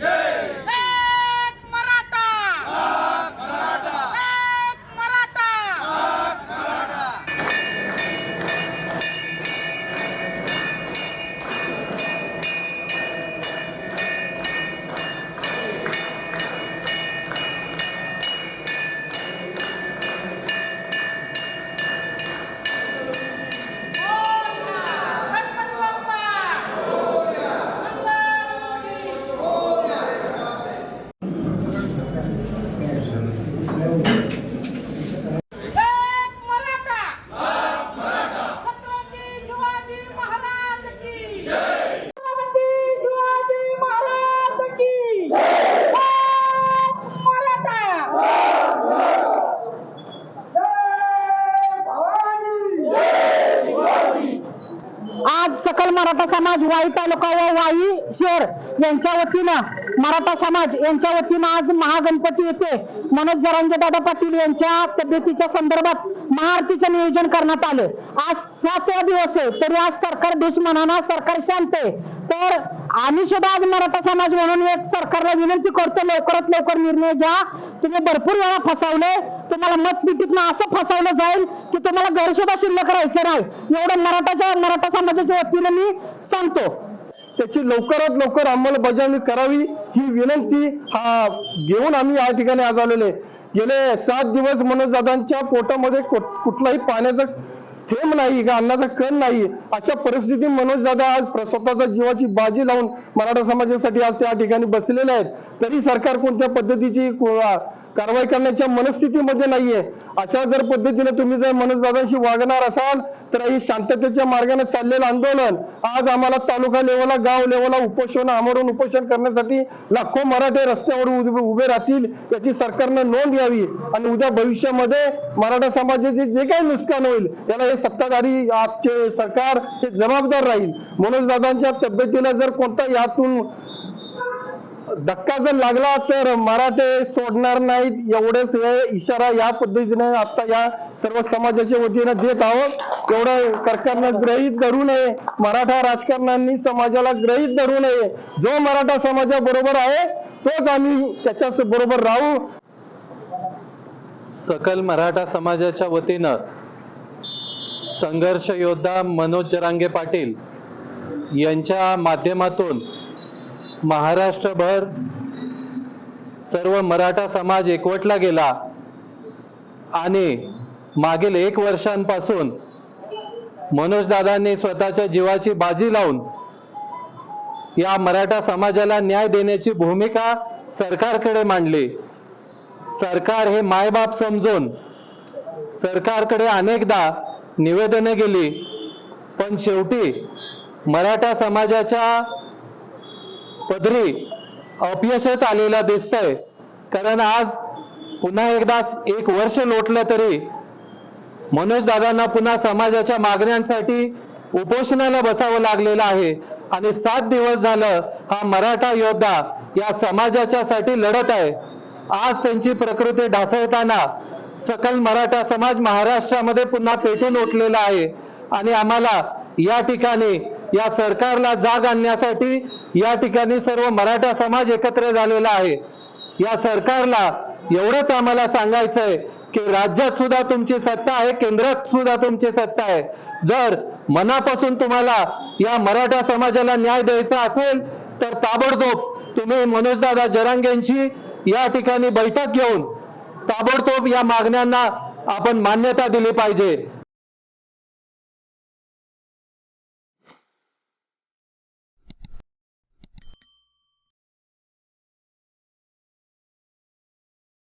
विषय एक सकल मराठा समाज वाई तालुका व वाई शहर यांच्या वतीनं मराठा समाज यांच्या वतीनं आज महागणपती येथे मनोज जरांजे दादा पाटील यांच्या तब्येतीच्या संदर्भात महाआरतीचं नियोजन करण्यात आलं. आज सातवा दिवस आहे तरी आज सरकार दुश्मनाना सरकार शांत आहे. तर आम्ही सुद्धा आज मराठा समाज म्हणून एक सरकारला विनंती करतो लवकरात लवकर निर्णय घ्या. तुम्ही भरपूर वेळा फसवले तुम्हाला मतपेटीतनं असं फसवलं जाईल की तुम्हाला घर सुद्धा शिल्लक राहायचं नाही. एवढं मराठाच्या मराठा समाजाच्या वतीनं मी सांगतो. त्याची लवकरात लवकर अंमलबजावणी करावी ही विनंती हा घेऊन आम्ही या ठिकाणी आज आलेले गेले सात दिवस मनोजदादांच्या पोटामध्ये कुठलाही पाण्याचा थेंब नाही का अन्नाचा कण नाही? अशा परिस्थितीत मनोजदादा आज स्वतःच्या जीवाची बाजी लावून मराठा समाजासाठी आज त्या ठिकाणी बसलेले आहेत. तरी सरकार कोणत्या पद्धतीची कारवाई करण्याच्या मनस्थितीमध्ये नाहीये. अशा जर पद्धतीने तुम्ही जर मनोजदादांशी वागणार असाल तर ही शांततेच्या मार्गाने चाललेलं आंदोलन आज आम्हाला तालुका लेवलला गाव लेवलला उपोषण आमरण उपोषण करण्यासाठी लाखो मराठे रस्त्यावर उभे उभे राहतील याची सरकारनं नोंद घ्यावी. आणि उद्या भविष्यामध्ये मराठा समाजाचे जे काही नुकसान होईल याला हे सत्ताधारी आजचे सरकार हे जबाबदार राहील. मनोज दादांच्या तब्येतीला जर कोणता यातून धक्का जर लागला तर मराठे सोडणार नाहीत. एवढेच हे इशारा या पद्धतीने आता या सर्व समाजाच्या वतीनं देत आहोत. एवढं सरकारनं ग्रहित धरू नये. मराठा राजकारण्यांनी समाजाला ग्रहित धरू नये. जो मराठा समाजाबरोबर आहे तोच आम्ही त्याच्या बरोबर राहू. सकल मराठा समाजाच्या वतीनं संघर्ष योद्धा मनोज जरांगे पाटील यांच्या माध्यमातून महाराष्ट्रभर सर्व मराठा समाज एकवटला गेला आणि मागील एक वर्षांपासून मनोजदादांनी स्वतःच्या जीवाची बाजी लावून या मराठा समाजाला न्याय देण्याची भूमिका सरकारकडे मांडली. सरकार हे मायबाप समजून सरकारकडे अनेकदा निवेदने गेली पण शेवटी मराठा समाजाच्या पदरी अपयशच आलेला दिसतंय. कारण आज पुन्हा एकदा एक वर्ष लोटलं तरी मनोज दादांना पुन्हा समाजाच्या मागण्यांसाठी उपोषणाला बसावं लागलेलं आहे. आणि सात दिवस झालं हा मराठा योद्धा या समाजाच्या साठी लढत आहे. आज त्यांची प्रकृती ढासळताना सकल मराठा समाज महाराष्ट्रामध्ये पुन्हा पेटून उठलेला आहे. आणि आम्हाला या ठिकाणी या सरकारला जाग आणण्यासाठी या ठिकाणी सर्व मराठा समाज एकत्र झालेला आहे. या सरकारला एवढंच आम्हाला सांगायचंय की राज्यात सुद्धा तुमची सत्ता आहे केंद्रात सुद्धा तुमची सत्ता आहे. जर मनापासून तुम्हाला या मराठा समाजाला न्याय द्यायचा असेल तर ताबडतोब तुम्ही मनोजदादा जरांगेंची या ठिकाणी बैठक घेऊन ताबडतोब या मागण्यांना आपण मान्यता दिली पाहिजे.